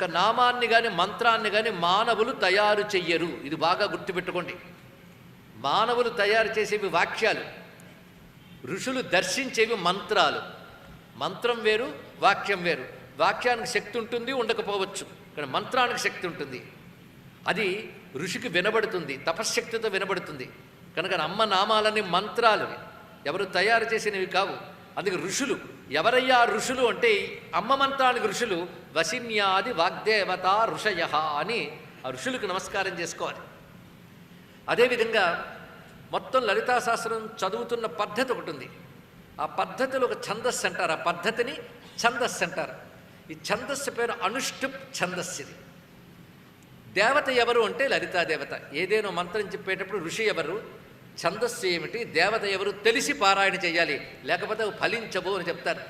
ఒక నామాన్ని కానీ మంత్రాన్ని కానీ మానవులు తయారు చెయ్యరు. ఇది బాగా గుర్తుపెట్టుకోండి. మానవులు తయారు చేసేవి వాక్యాలు. ఋషులు దర్శించేవి మంత్రాలు. మంత్రం వేరు వాక్యం వేరు. వాక్యానికి శక్తి ఉంటుంది ఉండకపోవచ్చు. కానీ మంత్రానికి శక్తి ఉంటుంది. అది ఋషికి వినబడుతుంది తపశ్శక్తితో వినబడుతుంది. కనుక అమ్మ నామాలని మంత్రాలు ఎవరు తయారు చేసినవి కావు. అందుకే ఋషులు ఎవరయ్యా ఋషులు అంటే అమ్మ మంత్రానికి ఋషులు వసిన్యాది వాగ్దేవత ఋషయ అని ఆ ఋషులకు నమస్కారం చేసుకోవాలి. అదేవిధంగా మొత్తం లలితా శాస్త్రం చదువుతున్న పద్ధతి ఒకటి ఉంది. ఆ పద్ధతిలో ఒక ఛందస్సు అంటారు. ఆ పద్ధతిని ఛందస్సు అంటారు. ఈ ఛందస్సు పేరు అనుష్ఠుప్ ఛందస్సు ఇది దేవత ఎవరు అంటే లలితాదేవత. ఏదేనో మంత్రం చెప్పేటప్పుడు ఋషి ఎవరు? ఛందస్సు ఏమిటి? దేవత ఎవరు? తెలిసి పారాయణ చేయాలి. లేకపోతే అవి అని చెప్తారు.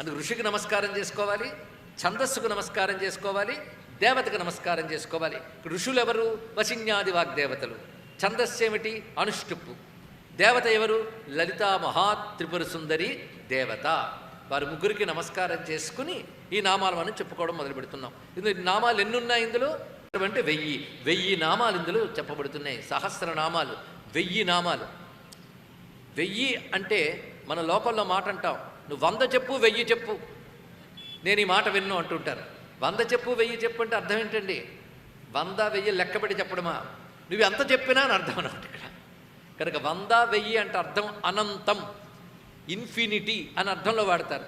అందుకు ఋషికి నమస్కారం చేసుకోవాలి ఛందస్సుకు నమస్కారం చేసుకోవాలి దేవతకు నమస్కారం చేసుకోవాలి. ఋషులు ఎవరు? వసిన్యాది వాగ్దేవతలు. ఛందస్సు ఏమిటి? అనుష్టుప్పు. దేవత ఎవరు? లలితా మహాత్రిపుర సుందరి దేవత. వారి ముగ్గురికి నమస్కారం చేసుకుని ఈ నామాలు మనం చెప్పుకోవడం మొదలు పెడుతున్నాం. ఇందులో నామాలు ఎన్నున్నాయి ఇందులో? అంటే వెయ్యి. వెయ్యి నామాలు ఇందులో చెప్పబడుతున్నాయి. సహస్ర నామాలు. వెయ్యి నామాలు. వెయ్యి అంటే మన లోకల్లో మాట అంటాం. నువ్వు వంద చెప్పు వెయ్యి చెప్పు. నేను ఈ మాట విన్ను అంటుంటారు. వంద చెప్పు వెయ్యి చెప్పు అంటే అర్థం ఏంటండి? వంద వెయ్యి లెక్కబడి చెప్పడమా? నువ్వు ఎంత చెప్పినా అని అర్థం అనమాట ఇక్కడ. కనుక వంద వెయ్యి అంటే అర్థం అనంతం. ఇన్ఫినిటీ అని అర్థంలో వాడతారు.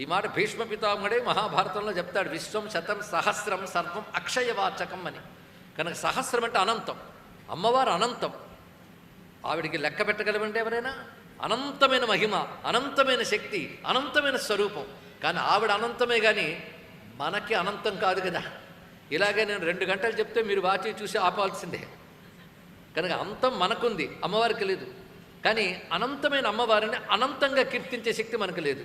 ఈ మాట భీష్మ పితామహుడే మహాభారతంలో చెప్తాడు. విశ్వం శతం సహస్రం సర్వం అక్షయవాచకం అని. కనుక సహస్రం అంటే అనంతం. అమ్మవారు అనంతం. ఆవిడికి లెక్క పెట్టగలమంటే ఎవరైనా? అనంతమైన మహిమ అనంతమైన శక్తి అనంతమైన స్వరూపం. కానీ ఆవిడ అనంతమే కానీ మనకి అనంతం కాదు కదా. ఇలాగే నేను రెండు గంటలు చెప్తే మీరు వాచి చూసి ఆపాల్సిందే. కనుక అంతం మనకుంది అమ్మవారికి లేదు. కానీ అనంతమైన అమ్మవారిని అనంతంగా కీర్తించే శక్తి మనకు లేదు.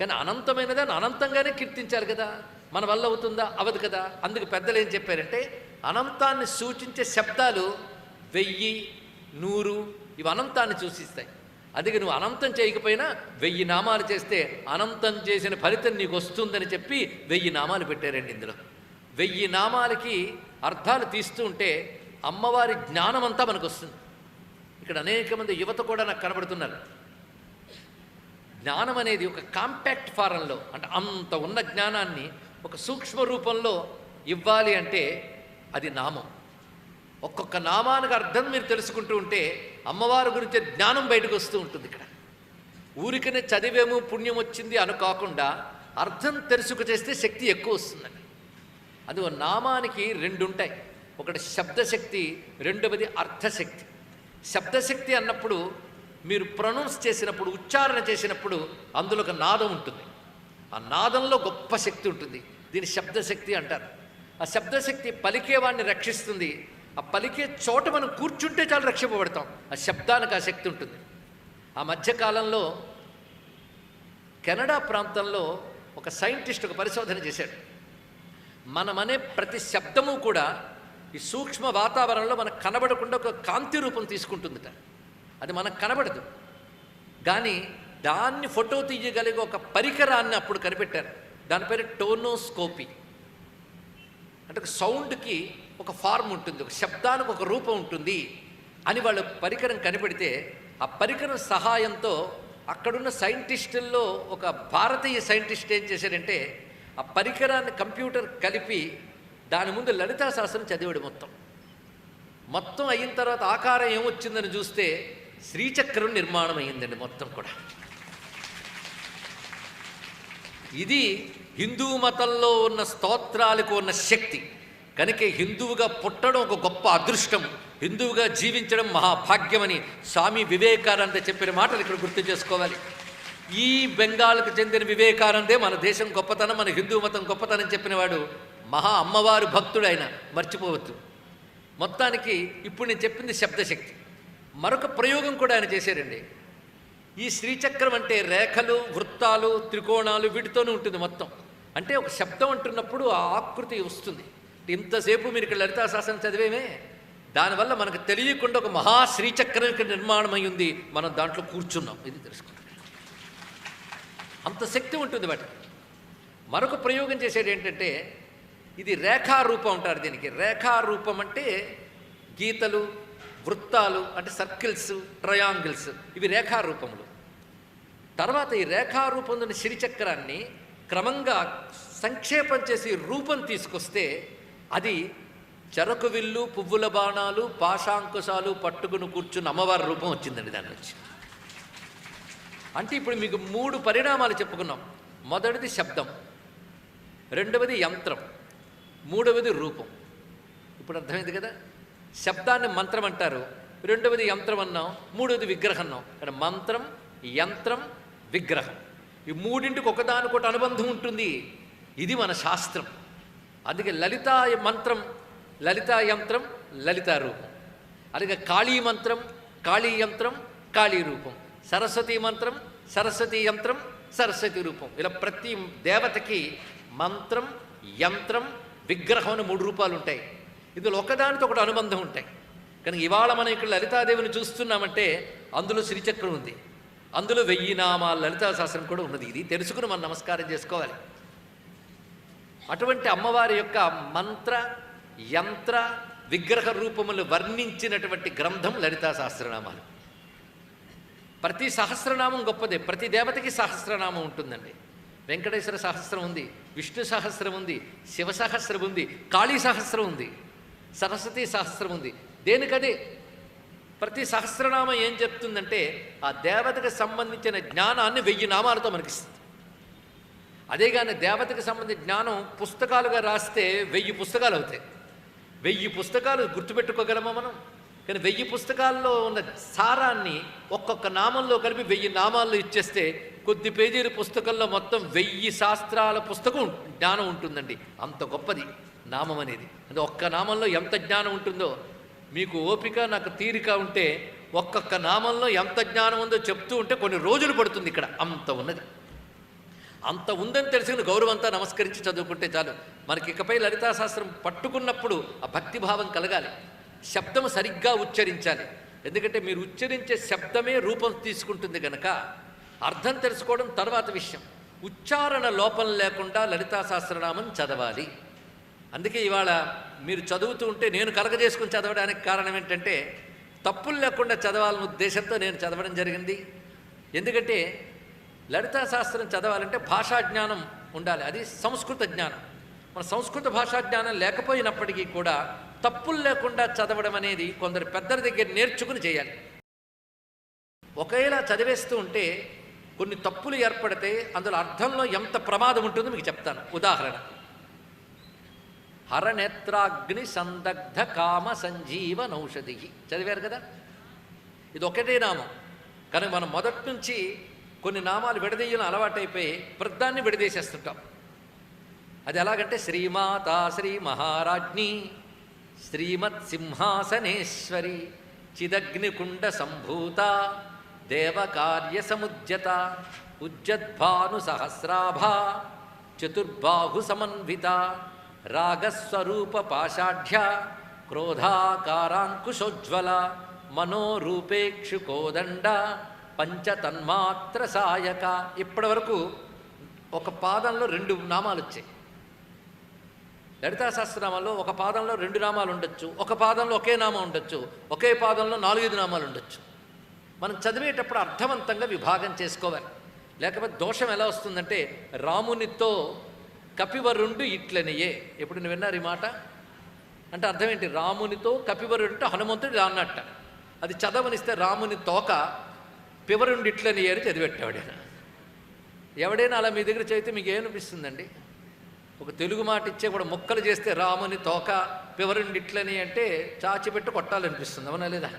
కానీ అనంతమైనదాన్ని అనంతంగానే కీర్తించాలి కదా. మన వల్ల అవుతుందా? అవదు కదా. అందుకు పెద్దలు ఏం చెప్పారంటే అనంతాన్ని సూచించే శబ్దాలు వెయ్యి నూరు ఇవి అనంతాన్ని సూచిస్తాయి. అందుకే నువ్వు అనంతం చేయకపోయినా వెయ్యి నామాలు చేస్తే అనంతం చేసిన ఫలితం నీకు వస్తుందని చెప్పి వెయ్యి నామాలు పెట్టారండి ఇందులో. వెయ్యి నామాలకి అర్థాలు తీస్తూ ఉంటే అమ్మవారి జ్ఞానం అంతా మనకు వస్తుంది ఇక్కడ అనేక మంది యువత కూడా నాకు కనబడుతున్నారు. జ్ఞానం అనేది ఒక కాంపాక్ట్ ఫారంలో అంటే అంత ఉన్న జ్ఞానాన్ని ఒక సూక్ష్మ రూపంలో ఇవ్వాలి అంటే అది నామం. ఒక్కొక్క నామానికి అర్థం మీరు తెలుసుకుంటూ ఉంటే అమ్మవారి గురించి జ్ఞానం బయటకు వస్తూ ఉంటుంది ఇక్కడ. ఊరికనే చదివేము పుణ్యం వచ్చింది అను కాకుండా అర్థం తెలుసుకు చేస్తే శక్తి ఎక్కువ వస్తుందండి. అది ఒక నామానికి రెండు ఉంటాయి. ఒకటి శబ్దశక్తి రెండవది అర్థశక్తి. శబ్దశక్తి అన్నప్పుడు మీరు ప్రొనౌన్స్ చేసినప్పుడు ఉచ్చారణ చేసినప్పుడు అందులో ఒక నాదం ఉంటుంది. ఆ నాదంలో గొప్ప శక్తి ఉంటుంది. దీని శబ్దశక్తి అంటారు. ఆ శబ్దశక్తి పలికేవాడిని రక్షిస్తుంది. ఆ పలికే చోట మనం కూర్చుంటే చాలు రక్షింపబడతాం. ఆ శబ్దానికి ఆ శక్తి ఉంటుంది. ఆ మధ్యకాలంలో కెనడా ప్రాంతంలో ఒక సైంటిస్ట్ ఒక పరిశోధన చేశాడు. మనమనే ప్రతి శబ్దము కూడా ఈ సూక్ష్మ వాతావరణంలో మనకు కనబడకుండా ఒక కాంతి రూపం తీసుకుంటుందిట. అది మనకు కనబడదు. కానీ దాన్ని ఫోటో తీయగలిగే ఒక పరికరాన్ని అప్పుడు కనిపెట్టారు. దాని పేరు టోనోస్కోపీ. అంటే ఒక సౌండ్కి ఒక ఫార్మ్ ఉంటుంది ఒక శబ్దానికి ఒక రూపం ఉంటుంది అని వాళ్ళ పరికరం కనిపెడితే ఆ పరికరం సహాయంతో అక్కడున్న సైంటిస్టుల్లో ఒక భారతీయ సైంటిస్ట్ ఏం చేశారంటే ఆ పరికరాన్ని కంప్యూటర్ కలిపి దాని ముందు లలితా శాస్త్రం చదివాడు మొత్తం. మొత్తం అయిన తర్వాత ఆకారం ఏమొచ్చిందని చూస్తే శ్రీచక్రం నిర్మాణం అయిందండి మొత్తం కూడా. ఇది హిందూ మతంలో ఉన్న స్తోత్రాలకు ఉన్న శక్తి. కనుక హిందువుగా పుట్టడం ఒక గొప్ప అదృష్టం. హిందువుగా జీవించడం మహాభాగ్యమని స్వామి వివేకానంద చెప్పిన మాటలు ఇక్కడ గుర్తు చేసుకోవాలి. ఈ బెంగాల్కు చెందిన వివేకానందే మన దేశం గొప్పతనం మన హిందూ మతం గొప్పతనం చెప్పినవాడు మహా అమ్మవారు భక్తుడు ఆయన. మర్చిపోవద్దు. మొత్తానికి ఇప్పుడు నేను చెప్పింది శబ్దశక్తి. మరొక ప్రయోగం కూడా ఆయన చేశారండి. ఈ శ్రీచక్రం అంటే రేఖలు వృత్తాలు త్రికోణాలు వీటితోనే ఉంటుంది మొత్తం. అంటే ఒక శబ్దం అంటున్నప్పుడు ఆ ఆకృతి వస్తుంది. ఇంతసేపు మీరు ఇక్కడ లలితా శాసనం చదివేమే దానివల్ల మనకు తెలియకుండా ఒక మహా శ్రీచక్రం ఇక్కడ నిర్మాణం అయి ఉంది. మనం దాంట్లో కూర్చున్నాం. ఇది తెలుసుకుంటాం. అంత శక్తి ఉంటుంది వాటికి. మరొక ప్రయోగం చేసేది ఏంటంటే ఇది రేఖారూపం అంటారు దీనికి. రేఖారూపం అంటే గీతలు వృత్తాలు అంటే సర్కిల్స్ ట్రయాంగిల్స్ ఇవి రేఖారూపములు. తర్వాత ఈ రేఖారూపంలోని సిరిచక్రాన్ని క్రమంగా సంక్షేపం చేసి రూపం తీసుకొస్తే అది చెరకు విల్లు పువ్వుల బాణాలు పాశాంకుశాలు పట్టుకుని కూర్చున్న అమ్మవారి రూపం వచ్చిందండి దాని నుంచి. అంటే ఇప్పుడు మీకు మూడు పరిణామాలు చెప్పుకున్నాం. మొదటిది శబ్దం రెండవది యంత్రం మూడవది రూపం. ఇప్పుడు అర్థమైంది కదా? శబ్దాన్ని మంత్రం అంటారు. రెండవది యంత్రం అన్నాం మూడవది విగ్రహం అన్నాం. ఇక్కడ మంత్రం యంత్రం విగ్రహం. ఈ మూడింటికి ఒకదానికొకటి అనుబంధం ఉంటుంది. ఇది మన శాస్త్రం. అందుకే లలితా మంత్రం లలితా యంత్రం లలితా రూపం. అలాగే కాళీ మంత్రం కాళీ యంత్రం కాళీ రూపం. సరస్వతి మంత్రం సరస్వతి యంత్రం సరస్వతి రూపం. ఇలా ప్రతి దేవతకి మంత్రం యంత్రం విగ్రహం అని మూడు రూపాలు ఉంటాయి ఇందులో ఒకదానితో ఒకటి అనుబంధం ఉంటాయి. కానీ ఇవాళ మనం ఇక్కడ లలితాదేవిని చూస్తున్నామంటే అందులో శ్రీచక్రం ఉంది. అందులో వెయ్యి నామాల లలితా శాస్త్రం కూడా ఉన్నది. ఇది తెలుసుకుని మనం నమస్కారం చేసుకోవాలి. అటువంటి అమ్మవారి యొక్క మంత్ర యంత్ర విగ్రహ రూపములు వర్ణించినటువంటి గ్రంథం లలితా సహస్రనామాలు. ప్రతి సహస్రనామం గొప్పదే. ప్రతి దేవతకి సహస్రనామం ఉంటుందండి. వెంకటేశ్వర సహస్రం ఉంది విష్ణు సహస్రం ఉంది శివ సహస్రం ఉంది కాళీ సహస్రం ఉంది. సరస్వతి సహస్రం ఉంది. దేనికదే? ప్రతి సహస్రనామం ఏం చెప్తుందంటే ఆ దేవతకు సంబంధించిన జ్ఞానాన్ని వెయ్యి నామాలతో మనకిస్తుంది. అదే కానీ దేవతకు సంబంధించిన జ్ఞానం పుస్తకాలుగా రాస్తే వెయ్యి పుస్తకాలు అవుతాయి. వెయ్యి పుస్తకాలు గుర్తుపెట్టుకోగలమా మనం? కానీ వెయ్యి పుస్తకాల్లో ఉన్న సారాన్ని ఒక్కొక్క నామంలో కలిపి వెయ్యి నామాల్లో ఇచ్చేస్తే కొద్ది పేజీల పుస్తకంలో మొత్తం వెయ్యి శాస్త్రాల పుస్తకం జ్ఞానం ఉంటుందండి. అంత గొప్పది. నామం అనేది. అంటే ఒక్క నామంలో ఎంత జ్ఞానం ఉంటుందో మీకు ఓపిక నాకు తీరిక ఉంటే ఒక్కొక్క నామంలో ఎంత జ్ఞానం ఉందో చెప్తూ ఉంటే కొన్ని రోజులు పడుతుంది ఇక్కడ. అంత ఉన్నది. అంత ఉందని తెలిసిన గౌరవంతా నమస్కరించి చదువుకుంటే చాలు. మనకి ఇకపై లలితా శాస్త్రం పట్టుకున్నప్పుడు ఆ భక్తిభావం కలగాలి. శబ్దం సరిగ్గా ఉచ్చరించాలి. ఎందుకంటే మీరు ఉచ్చరించే శబ్దమే రూపం తీసుకుంటుంది గనక అర్థం తెలుసుకోవడం తర్వాత విషయం. ఉచ్చారణ లోపం లేకుండా లలితా చదవాలి. అందుకే ఇవాళ మీరు చదువుతూ ఉంటే నేను కలగజేసుకుని చదవడానికి కారణం ఏంటంటే తప్పులు లేకుండా చదవాలన్న ఉద్దేశంతో నేను చదవడం జరిగింది. ఎందుకంటే లలితా శాస్త్రం చదవాలంటే భాషా జ్ఞానం ఉండాలి. అది సంస్కృత జ్ఞానం. మన సంస్కృత భాషా జ్ఞానం లేకపోయినప్పటికీ కూడా తప్పులు లేకుండా చదవడం అనేది కొందరు పెద్దల దగ్గర నేర్చుకుని చేయాలి. ఒకేలా చదివేస్తూ ఉంటే కొన్ని తప్పులు ఏర్పడితే అందులో అర్థంలో ఎంత ప్రమాదం ఉంటుందో మీకు చెప్తాను. ఉదాహరణ. హరనేత్రాగ్ని సందగ్ధ కామ సంజీవనౌషధి చదివారు కదా? ఇది ఒకటే నామం. కానీ మనం మొదటి నుంచి కొన్ని నామాలు విడదీయడం అలవాటైపోయి ప్రద్దాన్ని విడదీసేస్తుంటాం. అది ఎలాగంటే శ్రీమాత శ్రీ మహారాజ్ని శ్రీమత్ సింహాసనేశ్వరి చిదగ్నికుండ సంభూత దేవకార్య సముద్యత ఉజ్జద్భాను సహస్రాభ చతుర్బాహు సమన్విత రాగస్వరూప పాషాఢ్య క్రోధాకారాంకుశోజ్వల మనోరూపేక్షుకోదండ పంచతన్మాత్ర సాయక ఇప్పటి వరకు ఒక పాదంలో రెండు నామాలు వచ్చాయి లలితా సహస్రనామాల్లో ఒక పాదంలో రెండు నామాలు ఉండొచ్చు ఒక పాదంలో ఒకే నామం ఉండొచ్చు ఒకే పాదంలో నాలుగైదు నామాలు ఉండొచ్చు మనం చదివేటప్పుడు అర్థవంతంగా విభాగం చేసుకోవాలి. లేకపోతే దోషం ఎలా వస్తుందంటే రామునితో కపివరుండు ఇట్లనియే. ఎప్పుడు నువ్వు విన్నారు ఈ మాట? అంటే అర్థం ఏంటి రామునితో కపివరుడు హనుమంతుడు అన్నట్ట. అది చదవనిస్తే రాముని తోక పివరుండి ఇట్లని అని చదివెట్టాడు ఎవడైనా అలా మీ దగ్గర చదివితే మీకు ఏమనిపిస్తుందండి ఒక తెలుగు మాట ఇచ్చే కూడా ముక్కలు చేస్తే రాముని తోక పివరుండి ఇట్లని అంటే చాచిపెట్టి కొట్టాలనిపిస్తుంది. అవునా లేదా?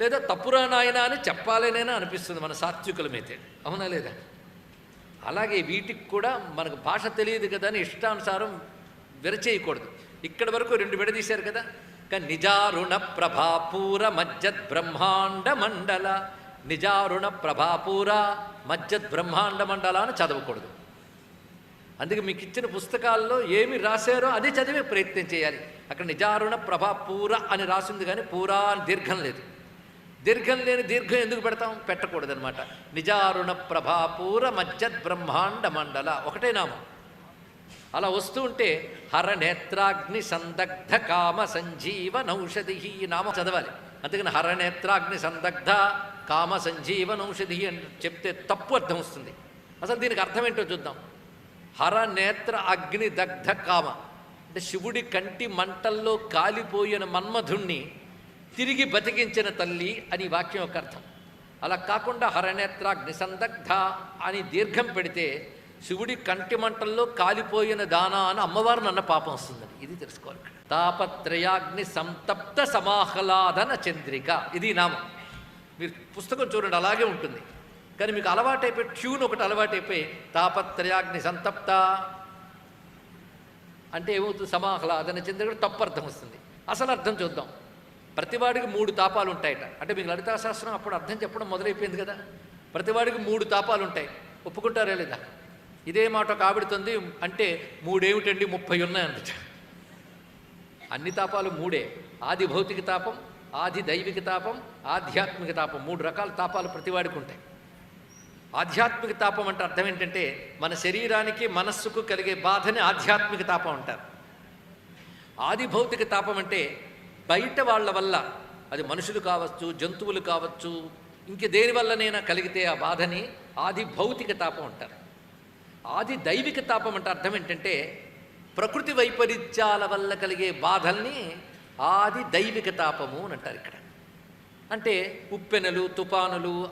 లేదా తప్పురా నాయన అని చెప్పాలనేనా అనిపిస్తుంది మన సాత్వికులమైతే అవునా లేదా? అలాగే వీటికి కూడా మనకు భాష తెలియదు కదా అని ఇష్టానుసారం విరచేయకూడదు. ఇక్కడి వరకు రెండు విడదీశారు కదా. కానీ నిజారుణ ప్రభాపూర మజ్జద్ బ్రహ్మాండ మండల. నిజారుణ ప్రభాపూర మజ్జద్ బ్రహ్మాండ మండల అని చదవకూడదు. అందుకే మీకు ఇచ్చిన పుస్తకాల్లో ఏమి రాశారో అది చదివే ప్రయత్నం చేయాలి. అక్కడ నిజారుణ ప్రభాపూర అని రాసింది కానీ పూరా అని దీర్ఘం లేదు. దీర్ఘం లేని దీర్ఘం ఎందుకు పెడతాం? పెట్టకూడదనమాట నిజారుణ ప్రభాపూర మజ్జద్ బ్రహ్మాండ మండల. ఒకటే నామం. అలా వస్తూ ఉంటే హర నేత్రాగ్ని సందగ్ధ కామ సంజీవనౌషధి ఈ నామం చదవాలి. అందుకని హర నేత్రాగ్ని సందగ్ధ కామ సంజీవనౌషధి అని చెప్తే తప్పు అర్థం వస్తుంది. అసలు దీనికి అర్థం ఏంటో చూద్దాం. హర నేత్ర అగ్ని దగ్ధ కామ. అంటే శివుడి కంటి మంటల్లో కాలిపోయిన మన్మధుణ్ణి తిరిగి బతికించిన తల్లి అని వాక్యం యొక్క అర్థం. అలా కాకుండా హరనేత్రాగ్ని సందగ్ధ అని దీర్ఘం పెడితే శివుడి కంటి మంటల్లో కాలిపోయిన దానా అని అమ్మవారు నన్న పాపం వస్తుందని ఇది తెలుసుకోవాలి ఇక్కడ. తాపత్రయాగ్ని సంతప్త సమాహ్లాదన చంద్రిక. ఇది నామం. మీరు పుస్తకం చూడండి అలాగే ఉంటుంది. కానీ మీకు అలవాటైపోయి ట్యూన్ ఒకటి అలవాటైపోయి తాపత్రయాగ్ని సంతప్త అంటే ఏమవుతుంది? సమాహ్లాదన చంద్రిక తప్పు అర్థం వస్తుంది. అసలు అర్థం చూద్దాం. ప్రతివాడికి మూడు తాపాలు ఉంటాయట అంటే మీకు లలితాశాస్త్రం అప్పుడు అర్థం చెప్పడం మొదలైపోయింది కదా. ప్రతివాడికి మూడు తాపాలు ఉంటాయి ఒప్పుకుంటారా లేదా? ఇదే మాట ఒక అంటే మూడేమిటండి ముప్పై ఉన్నాయి అందుట అన్ని తాపాలు మూడే. ఆది భౌతిక తాపం ఆది దైవిక తాపం ఆధ్యాత్మిక తాపం. మూడు రకాల తాపాలు ప్రతివాడికి ఉంటాయి ఆధ్యాత్మిక తాపం అంటే అర్థం ఏంటంటే మన శరీరానికి మనస్సుకు కలిగే బాధని ఆధ్యాత్మిక తాపం అంటారు. ఆది భౌతిక తాపం అంటే బయట వాళ్ళ వల్ల అది మనుషులు కావచ్చు జంతువులు కావచ్చు ఇంక దేని వల్లనైనా కలిగితే ఆ బాధని ఆది భౌతిక తాపం అంటారు. ఆది దైవిక తాపం అంటే అర్థం ఏంటంటే ప్రకృతి వైపరీత్యాల వల్ల కలిగే బాధల్ని ఆది దైవిక తాపము అని అంటారు ఇక్కడ. అంటే ఉప్పెనలు తుఫానులు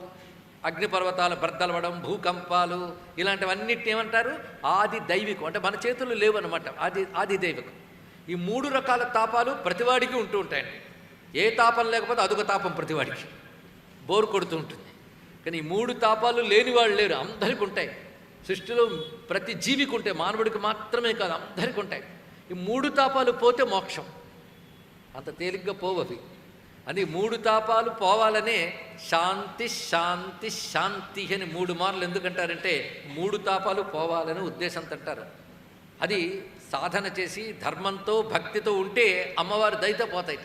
అగ్నిపర్వతాలు బద్దలవడం భూకంపాలు ఇలాంటివన్నిటిని ఏమంటారు? ఆది దైవికం. అంటే మన చేతులు లేవు అనమాట ఆది ఆది దైవికం. ఈ మూడు రకాల తాపాలు ప్రతివాడికి ఉంటూ ఉంటాయండి. ఏ తాపం లేకపోతే అదొక తాపం ప్రతివాడికి. బోరు కొడుతూ ఉంటుంది. కానీ ఈ మూడు తాపాలు లేని వాళ్ళు లేరు. అందరికి ఉంటాయి. సృష్టిలో ప్రతి జీవికి ఉంటాయి. మానవుడికి మాత్రమే కాదు అందరికి ఉంటాయి. ఈ మూడు తాపాలు పోతే మోక్షం. అంత తేలిగ్గా పోవవి అని మూడు తాపాలు పోవాలనే శాంతి శాంతి శాంతి అని మూడు మార్లు ఎందుకంటారంటే మూడు తాపాలు పోవాలనే ఉద్దేశంతో అంటారు. అది సాధన చేసి ధర్మంతో భక్తితో ఉంటే అమ్మవారు దయత పోతాయిట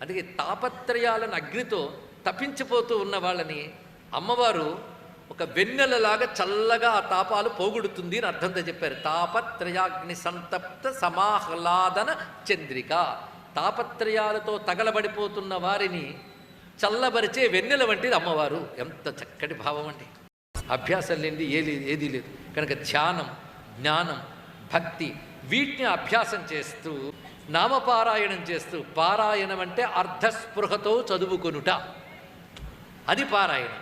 అందుకే తాపత్రయాలను అగ్నితో తప్పించిపోతూ ఉన్న వాళ్ళని అమ్మవారు ఒక వెన్నెలలాగా చల్లగా ఆ తాపాలు పోగొడుతుంది అని అర్థంతో చెప్పారు. తాపత్రయాగ్ని సంతప్త సమాహ్లాదన చంద్రిక. తాపత్రయాలతో తగలబడిపోతున్న వారిని చల్లబరిచే వెన్నెల వంటిది అమ్మవారు. ఎంత చక్కటి భావం అండి. అభ్యాసం లేనిది ఏది ఏదీ లేదు. కనుక ధ్యానం జ్ఞానం భక్తి వీటిని అభ్యాసం చేస్తూ నామపారాయణం చేస్తూ పారాయణం అంటే అర్ధస్పృహతో చదువుకొనుట. అది పారాయణం.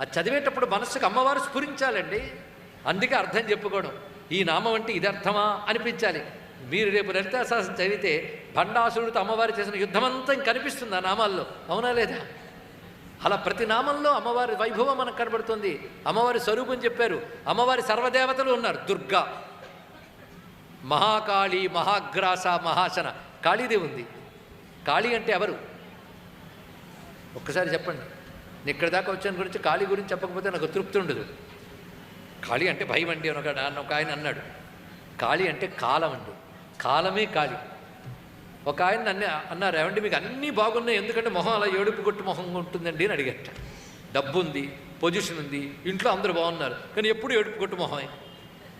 అది చదివేటప్పుడు మనస్సుకు అమ్మవారు స్ఫురించాలండి. అందుకే అర్థం చెప్పుకోవడం. ఈ నామం అంటే ఇది అర్థమా అనిపించాలి. మీరు రేపు లలితాశాసనం చదివితే భండాసురుడితో అమ్మవారు చేసిన యుద్ధమంతా కనిపిస్తుంది ఆ నామాల్లో. అవునా లేదా? అలా ప్రతి నామంలో అమ్మవారి వైభవం మనకు కనబడుతుంది. అమ్మవారి స్వరూపం చెప్పారు. అమ్మవారి సర్వదేవతలు ఉన్నారు. దుర్గా మహాకాళి మహాగ్రాస మహాశన. కాళీదేవి ఉంది. కాళీ అంటే ఎవరు? ఒక్కసారి చెప్పండి. నేను ఇక్కడ దాకా వచ్చాను గురించి కాళీ గురించి చెప్పకపోతే నాకు తృప్తి ఉండదు. కాళీ అంటే భయం అండి అని ఒక అని ఒక ఆయన అన్నాడు. కాళీ అంటే కాలం అండి. కాలమే కాళీ. ఒక ఆయన నన్ను అన్నారు ఏమండి మీకు అన్నీ బాగున్నాయి ఎందుకంటే మొహం అలా ఏడుపు కొట్టు మొహం ఉంటుందండి అని అడిగట. డబ్బు ఉంది పొజిషన్ ఉంది ఇంట్లో అందరూ బాగున్నారు కానీ ఎప్పుడు ఏడుపు కొట్టు మొహమే?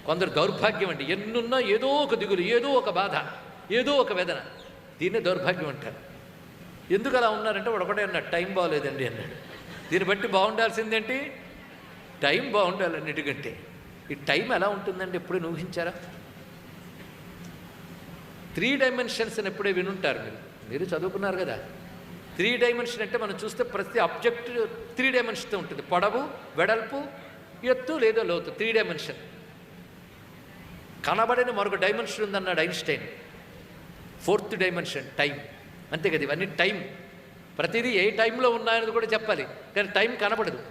కొందరు దౌర్భాగ్యం అండి. ఎన్నున్నా ఏదో ఒక దిగులు ఏదో ఒక బాధ ఏదో ఒక వేదన. దీన్నే దౌర్భాగ్యం అంటారు. ఎందుకు అలా ఉన్నారంటే ఒకటే అన్నాడు టైం బాగోలేదండి అన్నాడు. దీన్ని బట్టి బాగుండాల్సిందేంటి? టైం బాగుండాలి అన్నిటికంటే ఈ టైం ఎలా ఉంటుందండి? ఎప్పుడు ఊహించారా? త్రీ డైమెన్షన్స్ అని ఎప్పుడే వినుంటారు మీరు? మీరు చదువుకున్నారు కదా. త్రీ డైమెన్షన్ అంటే మనం చూస్తే ప్రతి అబ్జెక్ట్ త్రీ డైమెన్షన్తో ఉంటుంది. పొడవు వెడల్పు ఎత్తు లేదా లోతు. Three dimension. కనబడని మరొక డైమెన్షన్ ఉందన్నాడు ఐన్స్టైన్ ఫోర్త్ డైమెన్షన్ టైం అంతే కదా ఇవన్నీ టైం ప్రతిదీ ఏ టైంలో ఉన్నాయని కూడా చెప్పాలి. కానీ టైం కనబడదు.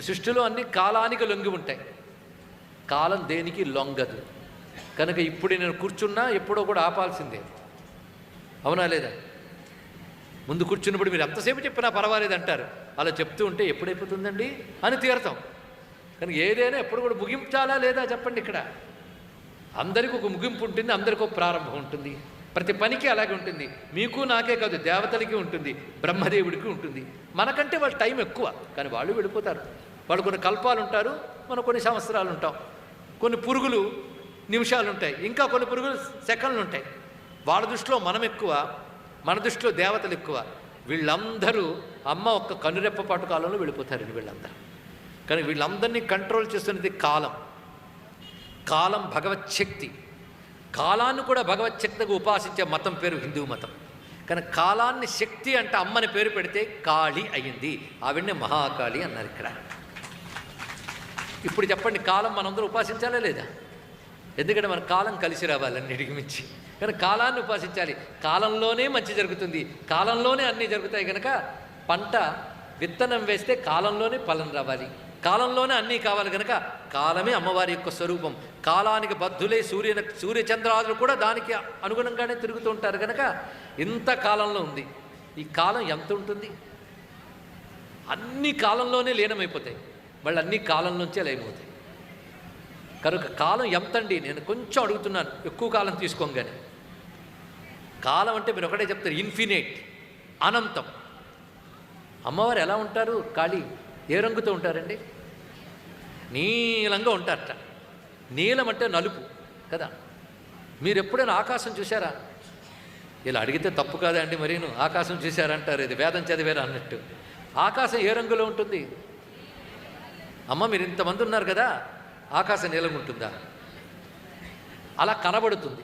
సృష్టిలో అన్ని కాలానికి లొంగి ఉంటాయి. కాలం దేనికి లొంగదు. కనుక ఇప్పుడు నేను కూర్చున్నా ఎప్పుడో కూడా ఆపాల్సిందే. అవునా లేదా? ముందు కూర్చున్నప్పుడు మీరు ఎంతసేపు చెప్పినా పర్వాలేదు అంటారు. అలా చెప్తూ ఉంటే ఎప్పుడైపోతుందండి? అని తీరతాం. కానీ ఏదైనా ఎప్పుడు కూడా ముగించాలా లేదా చెప్పండి ఇక్కడ. అందరికీ ఒక ముగింపు ఉంటుంది అందరికీ ఒక ప్రారంభం ఉంటుంది. ప్రతి పనికి అలాగే ఉంటుంది. మీకు నాకే కాదు దేవతలకి ఉంటుంది బ్రహ్మదేవుడికి ఉంటుంది. మనకంటే వాళ్ళ టైం ఎక్కువ కానీ వాళ్ళు వెళ్ళిపోతారు. వాళ్ళు కొన్ని కల్పాలు ఉంటారు మనం కొన్ని సంవత్సరాలు ఉంటాం. కొన్ని పురుగులు నిమిషాలు ఉంటాయి. ఇంకా కొన్ని పురుగులు సెకండ్లు ఉంటాయి. వాళ్ళ దృష్టిలో మనం ఎక్కువ మన దృష్టిలో దేవతలు ఎక్కువ. వీళ్ళందరూ అమ్మ ఒక్క కనురెప్ప పాటు కాలంలో వెళ్ళిపోతారండి వీళ్ళందరూ. కానీ వీళ్ళందరినీ కంట్రోల్ చేస్తున్నది కాలం. కాలం భగవత్ శక్తి కాలాన్ని కూడా భగవత్ శక్తిగా ఉపాసించే మతం పేరు హిందూ మతం. కానీ కాలాన్ని శక్తి అంటే అమ్మని పేరు పెడితే కాళి అయ్యింది ఆవిడనే మహాకాళి అన్నారు ఇక్కడ. ఇప్పుడు చెప్పండి కాలం మనందరూ ఉపాసించాలా లేదా? ఎందుకంటే మన కాలం కలిసి రావాలన్నిటికి మించి. కానీ కాలాన్ని ఉపాసించాలి. కాలంలోనే మంచి జరుగుతుంది. కాలంలోనే అన్నీ జరుగుతాయి కనుక పంట విత్తనం వేస్తే కాలంలోనే ఫలం రావాలి. కాలంలోనే అన్నీ కావాలి కనుక కాలమే అమ్మవారి యొక్క స్వరూపం. కాలానికి బద్ధులే సూర్య సూర్యచంద్రాదులు కూడా దానికి అనుగుణంగానే తిరుగుతూ ఉంటారు కనుక ఇంత కాలంలో ఉంది. ఈ కాలం ఎంత ఉంటుంది? అన్ని కాలంలోనే లీనమైపోతాయి. వాళ్ళు అన్ని కాలంలోంచే లయమవుతాయి కనుక కాలం ఎంతండి? నేను కొంచెం అడుగుతున్నాను. ఎక్కువ కాలం తీసుకోగానే. కాలం అంటే మీరు ఒకటే చెప్తారు. ఇన్ఫినేట్ అనంతం. అమ్మవారు ఎలా ఉంటారు? ఖాళీ ఏ రంగుతో ఉంటారండి? నీలంగా ఉంటారట. నీలం అంటే నలుపు కదా. మీరు ఎప్పుడైనా ఆకాశం చూసారా ఇలా అడిగితే తప్పు కాదా అండి మరీను. ఆకాశం చూశారంటారు. ఇది వేదం చదివారు అన్నట్టు. ఆకాశం ఏ రంగులో ఉంటుంది? అమ్మ మీరు ఇంతమంది ఉన్నారు కదా. ఆకాశం నీలం ఉంటుందా? అలా కనబడుతుంది.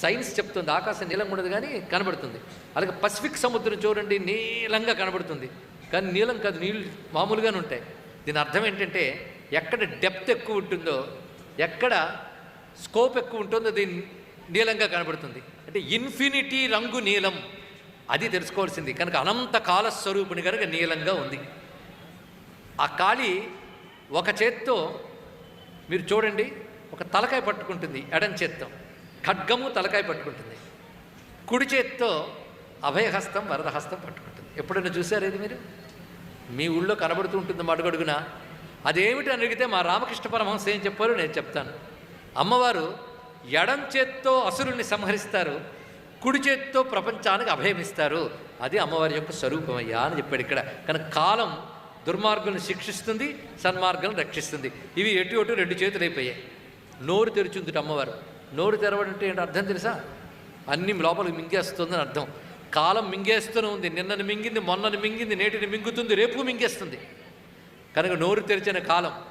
సైన్స్ చెప్తుంది ఆకాశం నీలం ఉండదు కానీ కనబడుతుంది. అలాగే పసిఫిక్ సముద్రం చూడండి నీలంగా కనబడుతుంది. కానీ నీలం కాదు నీళ్ళు మామూలుగానే ఉంటాయి. దీని అర్థం ఏంటంటే ఎక్కడ డెప్త్ ఎక్కువ ఉంటుందో ఎక్కడ స్కోప్ ఎక్కువ ఉంటుందో దీని నీలంగా కనబడుతుంది. అంటే ఇన్ఫినిటీ రంగు నీలం. అది తెలుసుకోవాల్సింది. కనుక అనంత కాల స్వరూపుని కనుక నీలంగా ఉంది. ఆ కాళి ఒక చేత్తో మీరు చూడండి ఒక తలకాయ పట్టుకుంటుంది ఎడం చేత్తో. ఖడ్గము తలకాయ పట్టుకుంటుంది. కుడి చేత్తో అభయహస్తం వరదహస్తం పట్టుకుంటుంది. ఎప్పుడైనా చూసారు ఇది మీరు? మీ ఊళ్ళో కనబడుతూ ఉంటుంది మడుగడుగున అదేమిటి అని అడిగితే మా రామకృష్ణ పరమహంస ఏం చెప్పారో నేను చెప్తాను. అమ్మవారు ఎడం చేత్తో అసురుల్ని సంహరిస్తారు కుడి చేత్తో ప్రపంచానికి అభయమిస్తారు. అది అమ్మవారి యొక్క స్వరూపమయ్యా అని చెప్పాడు ఇక్కడ. కనుక కాలం దుర్మార్గులను శిక్షిస్తుంది సన్మార్గులను రక్షిస్తుంది. ఇవి ఎటు అటు రెండు చేతులు అయిపోయాయి. నోరు తెరుచుంది అమ్మవారు. నోరు తెరవడం అంటే ఏంటి అర్థం తెలుసా? అన్ని లోపలికి మింగేస్తుందని అర్థం. కాలం మింగేస్తూనే ఉంది. నిన్నని మింగింది మొన్నని మింగింది నేటిని మింగుతుంది రేపు మింగేస్తుంది. కనుక నోరు తెరిచిన కాలం.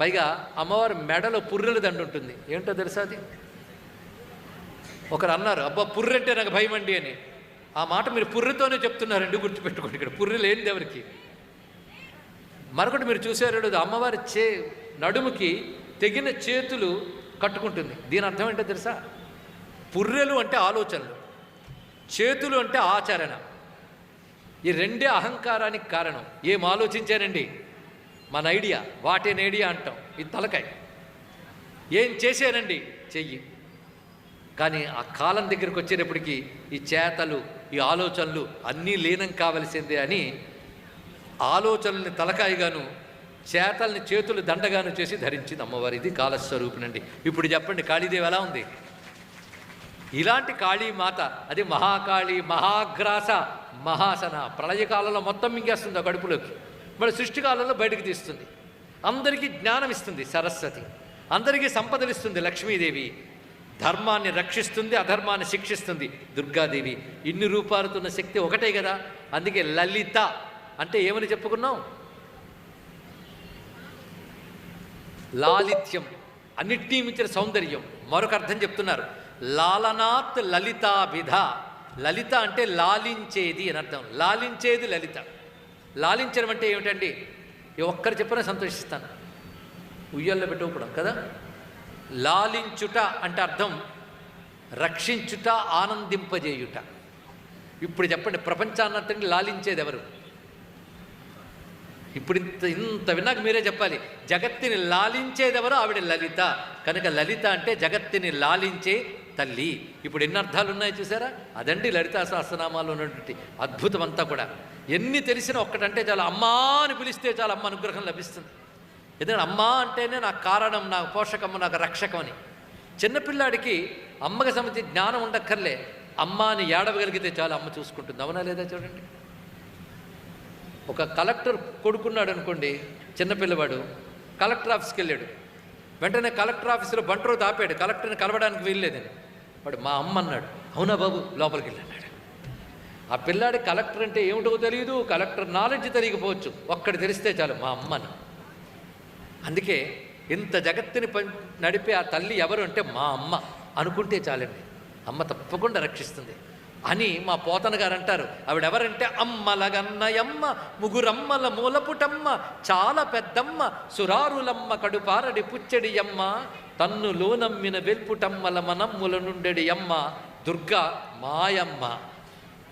పైగా అమ్మవారి మెడలో పుర్రెల దండు ఉంటుంది. ఏంటో తెలుసా అది? ఒకరు అన్నారు అబ్బా పుర్రెంటే నాకు భయం అండి అని. ఆ మాట మీరు పుర్రెతోనే చెప్తున్నారండి గుర్తుపెట్టుకోండి ఇక్కడ. పుర్రె లేనిది ఎవరికి మరొకటి మీరు చూసారు అది అమ్మవారి చే నడుముకి తెగిన చేతులు కట్టుకుంటుంది. దీని అర్థం ఏంటో తెలుసా? పుర్రెలు అంటే ఆలోచనలు. చేతులు అంటే ఆచరణ. ఈ రెండే అహంకారానికి కారణం. ఏం ఆలోచించానండి మన ఐడియా వాటేన్ ఐడియా అంటాం. ఇది తలకాయ. ఏం చేశానండి చెయ్యి. కానీ ఆ కాలం దగ్గరికి వచ్చేటప్పటికి ఈ చేతలు ఈ ఆలోచనలు అన్నీ లీనం కావలసిందే అని ఆలోచనల్ని తలకాయగాను చేతల్ని చేతులు దండగాను చేసి ధరించింది అమ్మవారి ఇది కాలస్వరూపునండి. ఇప్పుడు చెప్పండి కాళీదేవి ఎలా ఉంది? ఇలాంటి కాళీమాత అది మహాకాళి మహాగ్రాస మహాసన ప్రళయకాలంలో మొత్తం మింగేస్తుంది ఆ కడుపులోకి. మరి సృష్టికాలంలో బయటకు తీస్తుంది. అందరికీ జ్ఞానం ఇస్తుంది సరస్వతి. అందరికీ సంపదలు ఇస్తుంది లక్ష్మీదేవి. ధర్మాన్ని రక్షిస్తుంది అధర్మాన్ని శిక్షిస్తుంది దుర్గాదేవి. ఇన్ని రూపాలతున్న శక్తి ఒకటే కదా? అందుకే లలిత అంటే ఏమని చెప్పుకున్నాం? లాలిత్యం. అన్నిటినీ మించిన సౌందర్యం. మరొక అర్థం చెప్తున్నారు. లాలనాత్ లలితాభిధ లలిత అంటే లాలించేది అని అర్థం. లాలించేది లలిత. లాలించడం అంటే ఏమిటండి? ఒక్కరు చెప్పినా సంతోషిస్తాను. ఉయ్యల్లో పెట్టుకోవడం కదా? లాలించుట అంటే అర్థం రక్షించుట ఆనందింపజేయుట. ఇప్పుడు చెప్పండి ప్రపంచాన్నంతని లాలించేది ఎవరు? ఇప్పుడు ఇంత ఇంత విన్నాక మీరే చెప్పాలి. జగత్తిని లాలించేదెవరో ఆవిడ లలిత. కనుక లలిత అంటే జగత్తిని లాలించే తల్లి ఇప్పుడు ఎన్ని అర్థాలు ఉన్నాయో చూసారా? అదండి లలితా సహస్రనామాలు ఉన్నటువంటి అద్భుతం అంతా కూడా. ఎన్ని తెలిసినా ఒక్కటంటే చాలా అమ్మా అని పిలిస్తే చాలా అమ్మ అనుగ్రహం లభిస్తుంది. ఎందుకంటే అమ్మా అంటేనే నాకు కారణం నాకు పోషకము నాకు రక్షకం అని. చిన్నపిల్లాడికి అమ్మకి సంబంధించి జ్ఞానం ఉండక్కర్లే. అమ్మ అని ఏడవగలిగితే చాలా అమ్మ చూసుకుంటుంది. అవునా లేదా చూడండి. ఒక కలెక్టర్ కొడుకున్నాడు అనుకోండి చిన్నపిల్లవాడు కలెక్టర్ ఆఫీస్కి వెళ్ళాడు. వెంటనే కలెక్టర్ ఆఫీసులో బంటరు దాపాడు. కలెక్టర్ని కలవడానికి వీల్లేదని. వాడు మా అమ్మ అన్నాడు అవునా బాబు లోపలికి వెళ్ళి అన్నాడు. ఆ పిల్లాడి కలెక్టర్ అంటే ఏమిటో తెలియదు కలెక్టర్ నాలెడ్జ్ తెలియకపోవచ్చు ఒక్కడి తెలిస్తే చాలు మా అమ్మను అందుకే ఇంత జగత్తుని నడిపే ఆ తల్లి ఎవరు అంటే మా అమ్మ అనుకుంటే చాలండి. అమ్మ తప్పకుండా రక్షిస్తుంది. అని మా పోతన గారు అంటారు ఆవిడెవరంటే అమ్మలగన్నయమ్మ ముగురమ్మల మూలపుటమ్మ చాలా పెద్దమ్మ సురారులమ్మ కడుపారడి పుచ్చడి అమ్మ తన్ను లోనమ్మిన వెల్పుటమ్మల మనమ్ముల నుండెడి అమ్మ దుర్గా మాయమ్మ.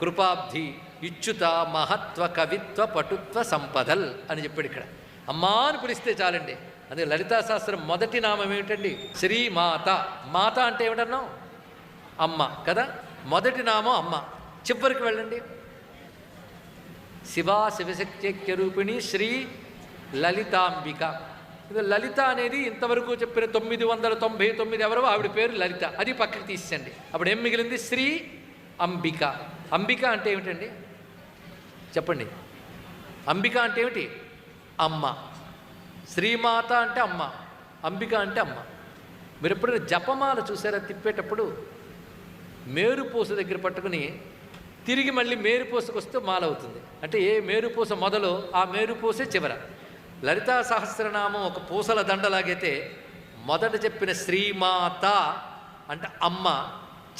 కృపాబ్ధి ఇచ్చుత మహత్వ కవిత్వ పటుత్వ సంపదల్ అని చెప్పాడు ఇక్కడ. అమ్మా అని పిలిస్తే చాలండి. అదే లలితా శాస్త్రం మొదటి నామం ఏమిటండి? శ్రీమాత. మాత అంటే ఏమిటన్నాం అమ్మ. కదా? మొదటి నామం అమ్మ. చివరికి వెళ్ళండి. శివా శివశక్తిక్య రూపిణి శ్రీ లలితాంబిక. ఇది లలిత అనేది ఇంతవరకు చెప్పిన తొమ్మిది వందల తొంభై తొమ్మిది ఎవరో ఆవిడ పేరు లలిత. అది పక్కకి తీసండి అప్పుడు ఏం మిగిలింది? శ్రీ అంబిక. అంబిక అంటే ఏమిటండి? చెప్పండి. అంబిక అంటే ఏమిటి? అమ్మ. శ్రీమాత అంటే అమ్మ. అంబిక అంటే అమ్మ. మీరు ఎప్పుడైనా జపమాల చూసారా? తిప్పేటప్పుడు మేరుపూస దగ్గర పట్టుకుని తిరిగి మళ్ళీ మేరుపూసకు వస్తే మాలవుతుంది. అంటే ఏ మేరుపూస మొదలు ఆ మేరుపూసే చివర. లలితా సహస్రనామం ఒక పూసల దండలాగైతే మొదట చెప్పిన శ్రీమాత అంటే అమ్మ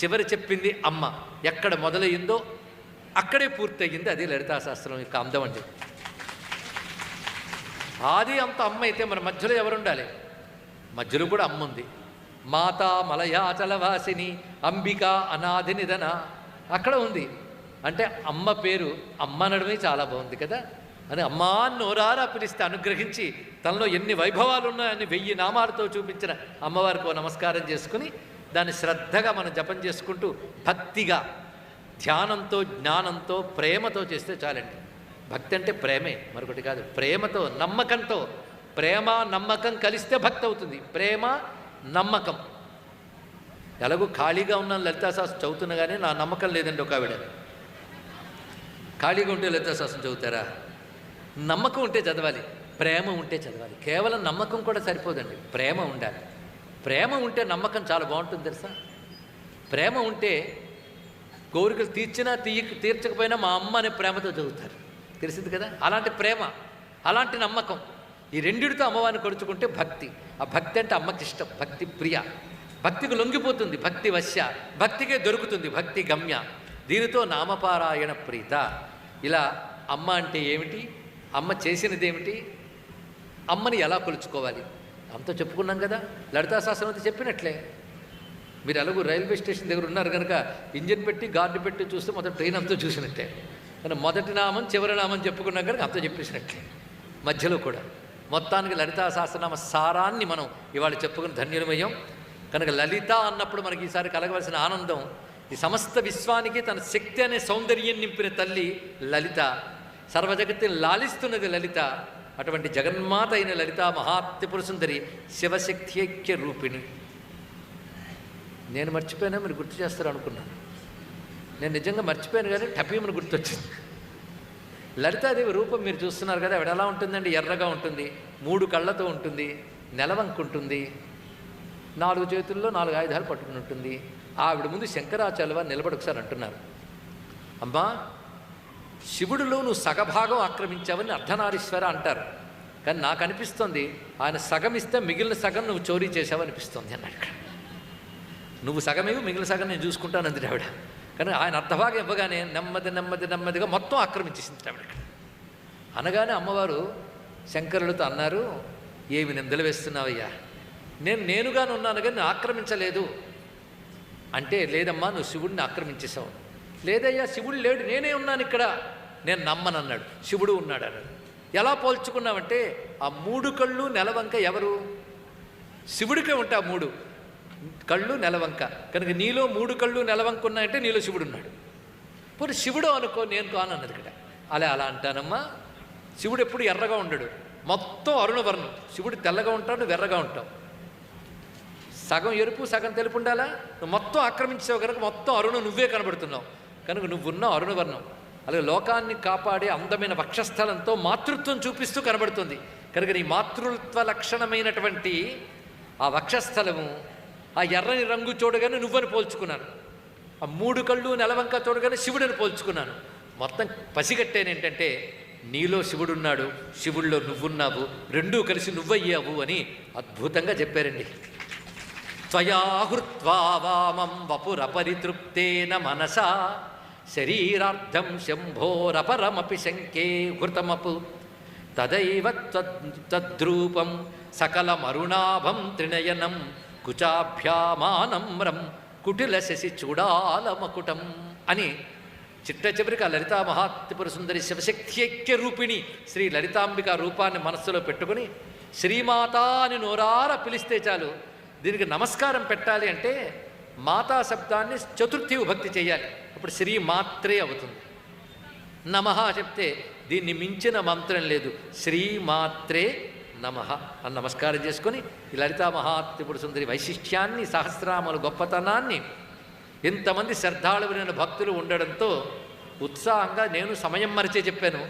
చివరి చెప్పింది అమ్మ. ఎక్కడ మొదలయ్యిందో అక్కడే పూర్తయింది అది లలితా శాస్త్రం యొక్క అందం అంటే ఆది అంత అమ్మ అయితే మన మధ్యలో ఎవరు ఉండాలి మధ్యలో కూడా అమ్మ ఉంది మాతా మలయాచలవాసిని అంబిక అనాది నిధన అక్కడ ఉంది. అంటే అమ్మ పేరు అమ్మ అనడమే చాలా బాగుంది కదా? అని అమ్మా నోరారా పిలిస్తే అనుగ్రహించి తనలో ఎన్ని వైభవాలు ఉన్నాయని వెయ్యి నామాలతో చూపించిన అమ్మవారికి నమస్కారం చేసుకుని దాన్ని శ్రద్ధగా మనం జపం చేసుకుంటూ భక్తిగా ధ్యానంతో జ్ఞానంతో ప్రేమతో చేస్తే చాలండి. భక్తి అంటే ప్రేమే మరొకటి కాదు. ప్రేమతో నమ్మకంతో ప్రేమ నమ్మకం కలిస్తే భక్తి అవుతుంది ప్రేమ నమ్మకం. ఎలాగో ఖాళీగా ఉన్న లలితాశాస్త్రం చదువుతున్నా కానీ నా నమ్మకం లేదండి ఒక ఆవిడ. ఖాళీగా ఉంటే లలితాశాస్త్రం చదువుతారా? నమ్మకం ఉంటే చదవాలి ప్రేమ ఉంటే చదవాలి. కేవలం నమ్మకం కూడా సరిపోదండి. ప్రేమ ఉండాలి. ప్రేమ ఉంటే నమ్మకం చాలా బాగుంటుంది తెలుసా? ప్రేమ ఉంటే కోరికలు తీర్చినా తీయ తీర్చకపోయినా మా అమ్మ అనే ప్రేమతో చదువుతారు. తెలిసింది కదా? అలాంటి ప్రేమ అలాంటి నమ్మకం. ఈ రెండిటితో అమ్మవారిని కొడుచుకుంటే భక్తి. ఆ భక్తి అంటే అమ్మకి ఇష్టం. భక్తి ప్రియ. భక్తికి లొంగిపోతుంది. భక్తి వశ్య. భక్తికే దొరుకుతుంది. భక్తి గమ్య. దీనితో నామపారాయణ ప్రీత. ఇలా అమ్మ అంటే ఏమిటి? అమ్మ చేసినది ఏమిటి అమ్మని ఎలా కొలుచుకోవాలి? అంతా చెప్పుకున్నాం కదా. లలితా శాస్త్రం చెప్పినట్లే. మీరు ఎలాగో రైల్వే స్టేషన్ దగ్గర ఉన్నారు కనుక ఇంజిన్ పెట్టి గార్డు పెట్టి చూస్తే మొదటి ట్రైన్ అంతా చూసినట్టే. కానీ మొదటి నామం చివరి నామం చెప్పుకున్నాం కనుక అంతా చెప్పేసినట్లే. మధ్యలో కూడా. మొత్తానికి లలితా సహస్రనామ సారాన్ని మనం ఇవాళ చెప్పుకుని ధన్యులమయ్యాం. కనుక లలిత అన్నప్పుడు మనకి ఈసారి కలగవలసిన ఆనందం ఈ సమస్త విశ్వానికి తన శక్తి అనే సౌందర్యం నింపిన తల్లి లలిత. సర్వజగత్తుని లాలిస్తున్నది లలిత. అటువంటి జగన్మాత అయిన లలిత మహాత్రిపుర సుందరి శివశక్తి ఐక్య రూపిణి. నేను మర్చిపోయినా మీరు గుర్తు చేస్తారు అనుకున్నాను నేను నిజంగా మర్చిపోయాను కానీ టపీమని గుర్తొచ్చింది. లలితాదేవి రూపం మీరు చూస్తున్నారు కదా ఆవిడ ఎలా ఉంటుందండి? ఎర్రగా ఉంటుంది మూడు కళ్ళతో ఉంటుంది నెలవంకుంటుంది నాలుగు చేతుల్లో నాలుగు ఆయుధాలు పట్టుకుని ఉంటుంది. ఆవిడ ముందు శంకరాచార్య వారు నిలబడి ఒకసారి అంటున్నారు. అమ్మా శివుడిలో నువ్వు సగభాగం ఆక్రమించావని అర్ధనారీశ్వర అంటారు. కానీ నాకు అనిపిస్తుంది ఆయన సగం ఇస్తే మిగిలిన సగం నువ్వు చోరీ చేసావు అనిపిస్తుంది అన్నాడు నువ్వు సగమేవి మిగిలిన సగం నేను చూసుకుంటాను అంది ఆవిడ. కానీ ఆయన అర్ధభాగం ఇవ్వగానే నెమ్మది నెమ్మది నెమ్మదిగా మొత్తం ఆక్రమించేసింది ఆవిడ ఇక్కడ. అనగానే అమ్మవారు శంకరులతో అన్నారు ఏమి నిందలు వేస్తున్నావయ్యా? నేను నేనుగానే ఉన్నాను కానీ నేను ఆక్రమించలేదు. అంటే లేదమ్మా నువ్వు శివుడిని ఆక్రమించేశావు. లేదయ్యా శివుడు లేడు నేనే ఉన్నాను ఇక్కడ. నేను నమ్మనన్నాడు. శివుడు ఉన్నాడు అన్నాడు. ఎలా పోల్చుకున్నావంటే ఆ మూడు కళ్ళు నెలవంక ఎవరు? శివుడికే ఉంటా మూడు. కళ్ళు నెలవంక. కనుక నీలో మూడు కళ్ళు నెలవంక ఉన్నాయంటే నీలో శివుడు ఉన్నాడు పోనీ శివుడు అనుకో నేను కాను అన్నది ఇక్కడ. అలా అలా అంటానమ్మా. శివుడు ఎప్పుడు ఎర్రగా ఉండడు. మొత్తం అరుణవర్ణం శివుడు తెల్లగా ఉంటాడు వెర్రగా ఉంటావు. సగం ఎరుపు సగం తెలుపు ఉండాలా? నువ్వు మొత్తం ఆక్రమించావు కనుక మొత్తం అరుణ నువ్వే కనబడుతున్నావు. కనుక నువ్వున్న అరుణవర్ణం అలాగే లోకాన్ని కాపాడే అందమైన వక్షస్థలంతో మాతృత్వం చూపిస్తూ కనబడుతుంది. కనుక నీ మాతృత్వ లక్షణమైనటువంటి ఆ వక్షస్థలము ఆ ఎర్రని రంగు చూడగానే నువ్వని పోల్చుకున్నాను. ఆ మూడు కళ్ళు నెలవంక చూడగానే శివుడని పోల్చుకున్నాను. మొత్తం పసిగట్టేను ఏంటంటే నీలో శివుడున్నాడు శివుడిలో నువ్వున్నావు రెండూ కలిసి నువ్వయ్యావు అని అద్భుతంగా చెప్పారండి. త్వయాహృత్వా వామం వపురపరితృప్తేన మనసా శరీరార్థం శంభోరపరమపి శంకే హృతమపు. తదైవ త్వద్ తద్రూపం సకలమరుణాభం త్రినయనం కుచాభ్యామానమ్రం కుటిల శశి చూడాలమకుటం అని చిట్ట చివరికి ఆ లలితా మహాత్రిపుర సుందరి శివశక్త్యైక్య రూపిణి శ్రీ లలితాంబిక రూపాన్ని మనస్సులో పెట్టుకుని శ్రీమాత అని నోరార పిలిస్తే చాలు దీనికి నమస్కారం పెట్టాలి అంటే మాతా శబ్దాన్ని చతుర్థి విభక్తి చేయాలి అప్పుడు శ్రీ మాత్రే అవుతుంది. నమ చెప్తే దీన్ని మించిన మంత్రం లేదు శ్రీమాత్రే నమ అని నమస్కారం చేసుకొని ఈ లలితా మహాత్రిపుర సుందరి వైశిష్ట్యాన్ని సహస్రామల గొప్పతనాన్ని ఇంతమంది శ్రద్ధాళువైన భక్తులు ఉండడంతో ఉత్సాహంగా నేను సమయం మరిచే చెప్పాను.